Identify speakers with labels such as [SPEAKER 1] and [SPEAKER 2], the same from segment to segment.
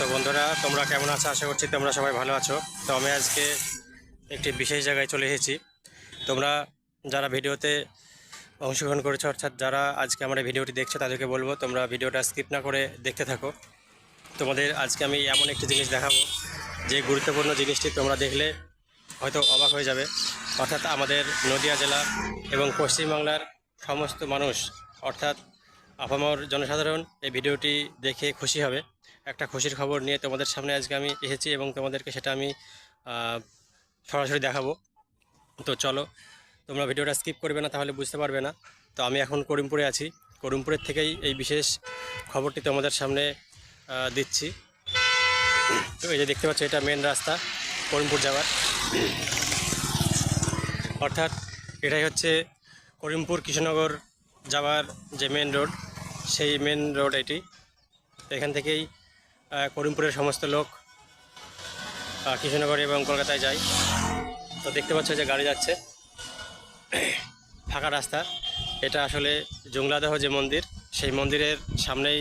[SPEAKER 1] তো বন্ধুরা, তোমরা কেমন আছো? আশা করছি তোমরা সবাই ভালো আছো। তো আমি আজকে একটি বিশেষ জায়গায় চলে এসেছি। তোমরা যারা ভিডিওতে অংশগ্রহণ করেছ, অর্থাৎ যারা আজকে আমার ভিডিওটি দেখছ, তাদেরকে বলব, তোমরা ভিডিওটা স্কিপ না করে দেখতে থাকো। তোমাদের আজকে আমি এমন একটি জিনিস দেখাবো, যে গুরুত্বপূর্ণ জিনিসটি তোমরা দেখলে হয়তো অবাক হয়ে যাবে। অর্থাৎ আমাদের নদিয়া জেলা এবং পশ্চিমবাংলার সমস্ত মানুষ, অর্থাৎ আপামর জনসাধারণ, এই ভিডিওটি দেখে খুশি হবে। একটা খুশির খবর নিয়ে তোমাদের সামনে আজকে আমি এসেছি এবং তোমাদেরকে সেটা আমি সরাসরি দেখাবো। তো চলো, তোমরা ভিডিওটা স্কিপ করবে না, তাহলে বুঝতে পারবে না। তো আমি এখন করিমপুরে আছি। করিমপুরের থেকেই এই বিশেষ খবরটি তোমাদের সামনে দিচ্ছি। তো এই যে দেখতে পাচ্ছ, এটা মেন রাস্তা, করিমপুর যাওয়ার। অর্থাৎ এটাই হচ্ছে করিমপুর কৃষ্ণনগর যাওয়ার যে মেন রোড সেই মেন রোড এটি। এখান থেকেই করিমপুরের সমস্ত লোক কৃষ্ণনগর এবং কলকাতায় যায়। তো দেখতে পাচ্ছ যে গাড়ি যাচ্ছে। ফাঁকা রাস্তা। এটা আসলে জংলাদহ যে মন্দির, সেই মন্দিরের সামনেই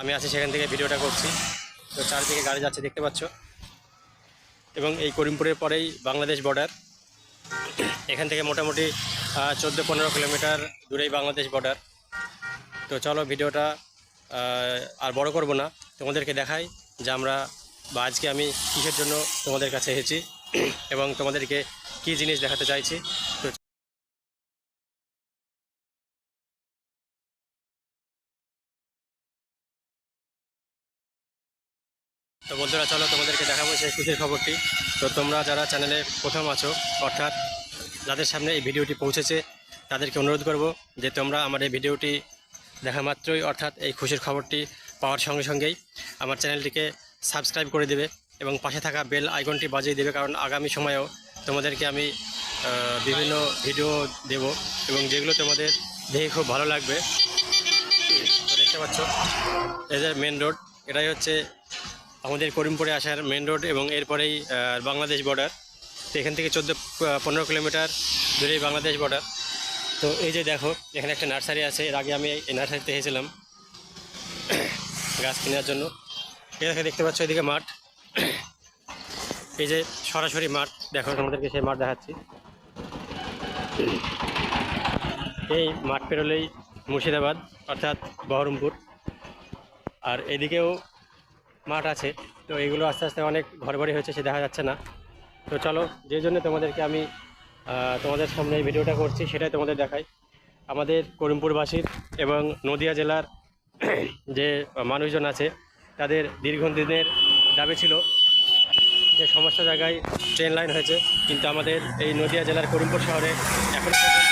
[SPEAKER 1] আমি আছি, সেখান থেকে ভিডিওটা করছি। তো চারদিকে গাড়ি যাচ্ছে, দেখতে পাচ্ছ। এবং এই করিমপুরের পরেই বাংলাদেশ বর্ডার এখান থেকে মোটামুটি চোদ্দ পনেরো কিলোমিটার দূরেই বাংলাদেশ বর্ডার তো চলো ভিডিওটা আর বড় করব না। তোমাদেরকে দেখাই যে আমরা বা আজকে আমি কিসের জন্য তোমাদের কাছে এসেছি এবং তোমাদেরকে কী জিনিস দেখাতে চাইছি। তো বন্ধুরা, চলো তোমাদেরকে দেখাবো সেই খুশির খবরটি। তো তোমরা যারা চ্যানেলে প্রথম আছো, অর্থাৎ যাদের সামনে এই ভিডিওটি পৌঁছেছে, তাদেরকে অনুরোধ করব যে তোমরা আমার এই ভিডিওটি দেখা মাত্রই, অর্থাৎ এই খুশির খবরটি পাওয়ার সঙ্গে সঙ্গেই আমার চ্যানেলটিকে সাবস্ক্রাইব করে দেবে এবং পাশে থাকা বেল আইকনটি বাজিয়ে দেবে, কারণ আগামী সময়েও তোমাদেরকে আমি বিভিন্ন ভিডিও দেব এবং যেগুলো তোমাদের দেখে খুব ভালো লাগবে। দেখতে পাচ্ছ এদের মেন রোড এটাই হচ্ছে আমাদের করিমপুরে আসার মেন রোড এবং এরপরেই বাংলাদেশ বর্ডার তো এখান থেকে চোদ্দ পনেরো কিলোমিটার দূরেই বাংলাদেশ বর্ডার তো এই যে দেখো, এখানে একটা নার্সারি আছে। এর আগে আমি এই নার্সারিতে এসেছিলাম গাছ কেনার জন্য। এখানে দেখতে পাচ্ছ এদিকে মাঠ। এই যে সরাসরি মাঠ, দেখো তোমাদেরকে সেই মাঠ দেখাচ্ছি। এই মাঠ পেরোলেই মুর্শিদাবাদ, অর্থাৎ বহরমপুর। আর এদিকেও মাঠ আছে। তো এগুলো আস্তে আস্তে অনেক ঘর বাড়ি হয়েছে, সে দেখা যাচ্ছে না। তো চলো, যে জন্য তোমাদেরকে আমি তোমাদের সামনে ভিডিওটা করছি, সেটাই তোমাদের দেখাই। আমাদের করিমপুরবাসীর এবং নদিয়া জেলার যে মানুষজন আছে, তাদের দীর্ঘদিনের দাবি ছিল যে সমস্ত জায়গায় ট্রেন লাইন হয়েছে, কিন্তু আমাদের এই নদিয়া জেলার করিমপুর শহরে এখনও পর্যন্ত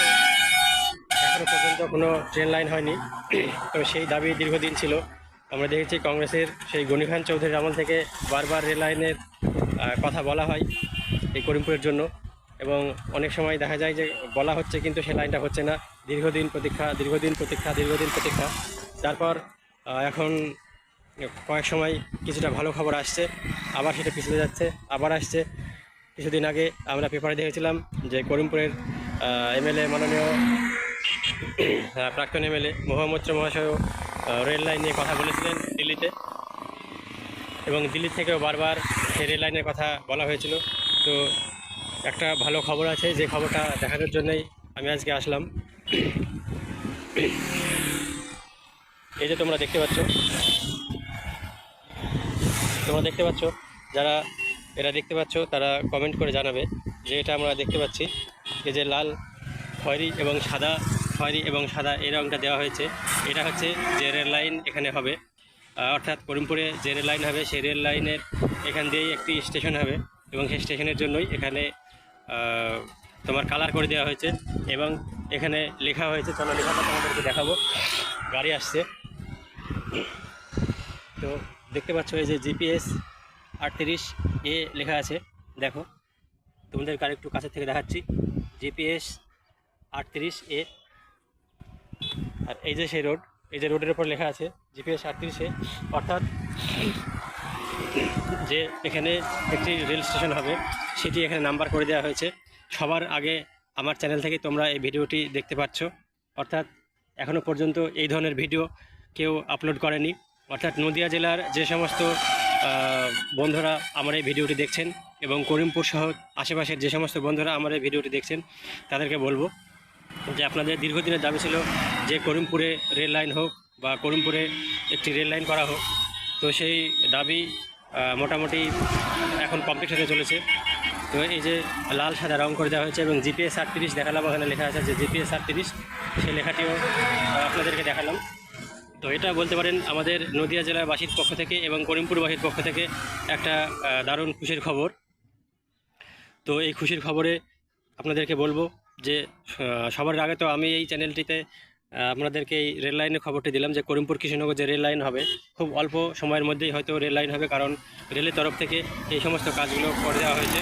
[SPEAKER 1] এখনও পর্যন্ত কোনো ট্রেন লাইন হয়নি। তো সেই দাবি দীর্ঘদিন ছিল। আমরা দেখেছি কংগ্রেসের সেই গনি খান চৌধুরীর আমল থেকে বারবার রেল লাইনের কথা বলা হয় এই করিমপুরের জন্য। এবং অনেক সময় দেখা যায় যে বলা হচ্ছে কিন্তু সে লাইনটা হচ্ছে না। দীর্ঘদিন প্রতীক্ষা দীর্ঘদিন প্রতীক্ষা দীর্ঘদিন প্রতীক্ষা। তারপর এখন কয়েক সময় কিছুটা ভালো খবর আসছে, আবার সেটা পিছিয়ে যাচ্ছে, আবার আসছে। কিছুদিন আগে আমরা পেপারে দেখেছিলাম যে করিমপুরের এমএলএ মাননীয় প্রাক্তন এমএলএ মোহাম্মদ মহাশয় রেল লাইন নিয়ে কথা বলেছিলেন দিল্লিতে। এবং দিল্লি থেকেও বারবার সেই রেল লাইনের কথা বলা হয়েছিল। তো একটা ভালো খবর আছে, যে খবরটা দেখানোর জন্যই আমি আজকে আসলাম। এই যে তোমরা দেখতে পাচ্ছ, তোমরা দেখতে পাচ্ছ, যারা এরা দেখতে পাচ্ছ, তারা কমেন্ট করে জানাবে যে এটা আমরা দেখতে পাচ্ছি। এই যে লাল খয়েরি এবং সাদা খয়েরি এবং সাদা এই রঙটা দেওয়া হয়েছে। এটা হচ্ছে যে রেল লাইন এখানে হবে। অর্থাৎ করিমপুরে যে রেল লাইন হবে, সেই রেল লাইনের এখান দিয়েই একটি স্টেশন হবে এবং সেই স্টেশনের জন্যই এখানে তোমার কালার করে দেওয়া হয়েছে এবং এখানে লেখা হয়েছে, চলো লেখাটা তোমাদেরকে দেখাবো। গাড়ি আসছে। তো দেখতে পাচ্ছ এই যে জিপিএস আটত্রিশ এ লেখা আছে। দেখো তোমাদের গাড়ি একটু কাছে থেকে দেখাচ্ছি। জিপিএস আটত্রিশ এ। আর এই যে সেই রোড এই যে রোডের ওপর লেখা আছে জিপিএস আটত্রিশ এ। অর্থাৎ যে এখানে একটি রেল স্টেশন হবে সেটি এখানে নাম্বার করে দেওয়া হয়েছে। সবার আগে আমার চ্যানেল থেকে তোমরা এই ভিডিওটি দেখতে পাচ্ছ। অর্থাৎ এখনও পর্যন্ত এই ধরনের ভিডিও কেউ আপলোড করেনি। অর্থাৎ নদিয়া জেলার যে সমস্ত বন্ধুরা আমার এই ভিডিওটি দেখছেন এবং করিমপুর সহ আশেপাশের যে সমস্ত বন্ধুরা আমার এই ভিডিওটি দেখছেন, তাদেরকে বলব যে আপনাদের দীর্ঘদিনের দাবি ছিল যে করিমপুরে রেল লাইন হোক বা করিমপুরে একটি রেল লাইন করা হোক। তো সেই দাবি মোটামুটি এখন কমপ্লিট হতে চলেছে। তো এই যে লাল সাদা রং করে দেওয়া হয়েছে এবং জিপিএস আটত্রিশ দেখালাম, ওখানে লেখা আছে যে জিপিএস আটত্রিশ, সেই লেখাটিও আপনাদেরকে দেখালাম। তো এটা বলতে পারেন আমাদের নদিয়া জেলার বাসীর পক্ষ থেকে এবং করিমপুরবাসীর পক্ষ থেকে একটা দারুণ খুশির খবর। তো এই খুশির খবরে আপনাদেরকে বলব যে সবার আগে তো আমি এই চ্যানেলটিতে আপনাদেরকে এই রেল লাইনের খবরটি দিলাম যে করিমপুর কৃষ্ণনগর যে রেল লাইন হবে, খুব অল্প সময়ের মধ্যেই হয়তো রেল লাইন হবে কারণ রেলের তরফ থেকে এই সমস্ত কাজগুলো করে দেওয়া হয়েছে।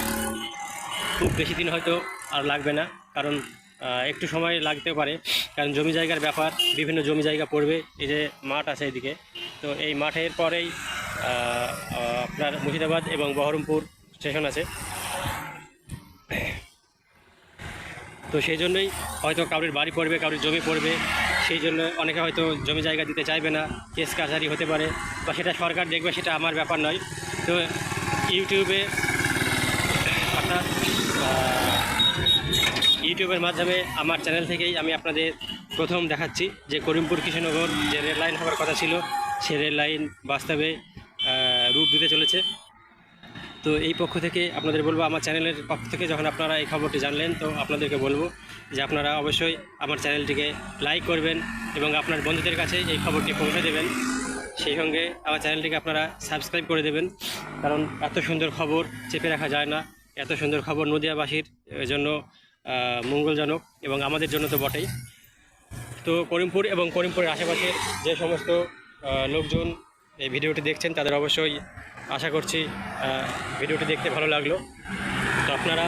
[SPEAKER 1] খুব বেশি দিন হয়তো আর লাগবে না, কারণ একটু সময় লাগতে পারে, কারণ জমি জায়গার ব্যাপার, বিভিন্ন জমি জায়গা পড়বে, এই যে মাঠ আছে এদিকে। তো এই মাঠের পরেই আপনার মুর্শিদাবাদ এবং বহরমপুর স্টেশন আছে। তো সেই জন্যই হয়তো কারোর বাড়ি পড়বে, কারোর জমি পড়বে, সেই জন্য অনেকে হয়তো জমি জায়গা দিতে চাইবে না, কেস কাছারি হতে পারে, বা সেটা সরকার দেখবে, সেটা আমার ব্যাপার নয়। তো ইউটিউবে ইউটিউবের মাধ্যমে আমার চ্যানেল থেকেই আমি আপনাদের প্রথম দেখাচ্ছি যে করিমপুর কৃষ্ণনগর যে রেল লাইন হওয়ার কথা ছিল, সে রেল লাইন বাস্তবে রূপ দিতে চলেছে। তো এই পক্ষ থেকে আপনাদের বলব, আমার চ্যানেলের পক্ষ থেকে যখন আপনারা এই খবরটি জানলেন, তো আপনাদেরকে বলব যে আপনারা অবশ্যই আমার চ্যানেলটিকে লাইক করবেন এবং আপনার বন্ধুদের কাছে এই খবরটি পৌঁছে দেবেন। সেই সঙ্গে আমার চ্যানেলটিকে আপনারা সাবস্ক্রাইব করে দেবেন, কারণ এত সুন্দর খবর চেপে রাখা যায় না। এত সুন্দর খবর নদিয়াবাসীর জন্য মঙ্গলজনক এবং আমাদের জন্য তো বটেই। তো করিমপুর এবং করিমপুরের আশেপাশে যে সমস্ত লোকজন এই ভিডিওটি দেখছেন, তাদের অবশ্যই আশা করছি ভিডিওটি দেখতে ভালো লাগল। তো আপনারা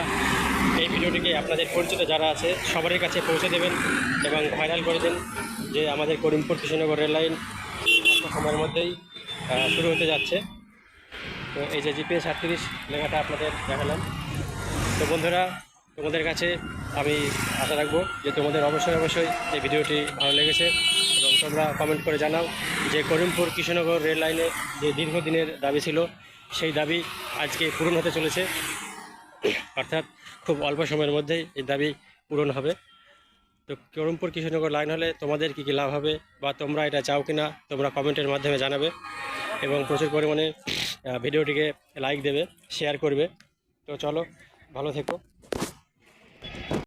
[SPEAKER 1] এই ভিডিওটিকে আপনাদের পরিচিত যারা আছে, সবারই কাছে পৌঁছে দেবেন এবং ভাইরাল করে দেন যে আমাদের করিমপুর কৃষ্ণনগর রেল লাইন সময়ের মধ্যেই শুরু হতে যাচ্ছে। তো এই যে জিপিএস আটত্রিশ লেখাটা আপনাদের দেখালাম। তো বন্ধুরা তোমাদের কাছে আমি আশা রাখব যে তোমাদের অবশ্যই অবশ্যই এই ভিডিওটি ভালো লেগেছে এবং তোমরা কমেন্ট করে জানাও যে করিমপুর কৃষ্ণনগর রেল লাইনে যে দীর্ঘদিনের দাবি ছিল, সেই দাবি আজকে পূরণ হতে চলেছে। অর্থাৎ খুব অল্প সময়ের মধ্যেই এই দাবি পূরণ হবে। তো করিমপুর কৃষ্ণনগর লাইন হলে তোমাদের কী কী লাভ হবে বা তোমরা এটা চাও কি না তোমরা কমেন্টের মাধ্যমে জানাবে এবং প্রচুর পরিমাণে ভিডিওটিকে লাইক দেবে শেয়ার করবে। তো চলো, ভালো থেকো।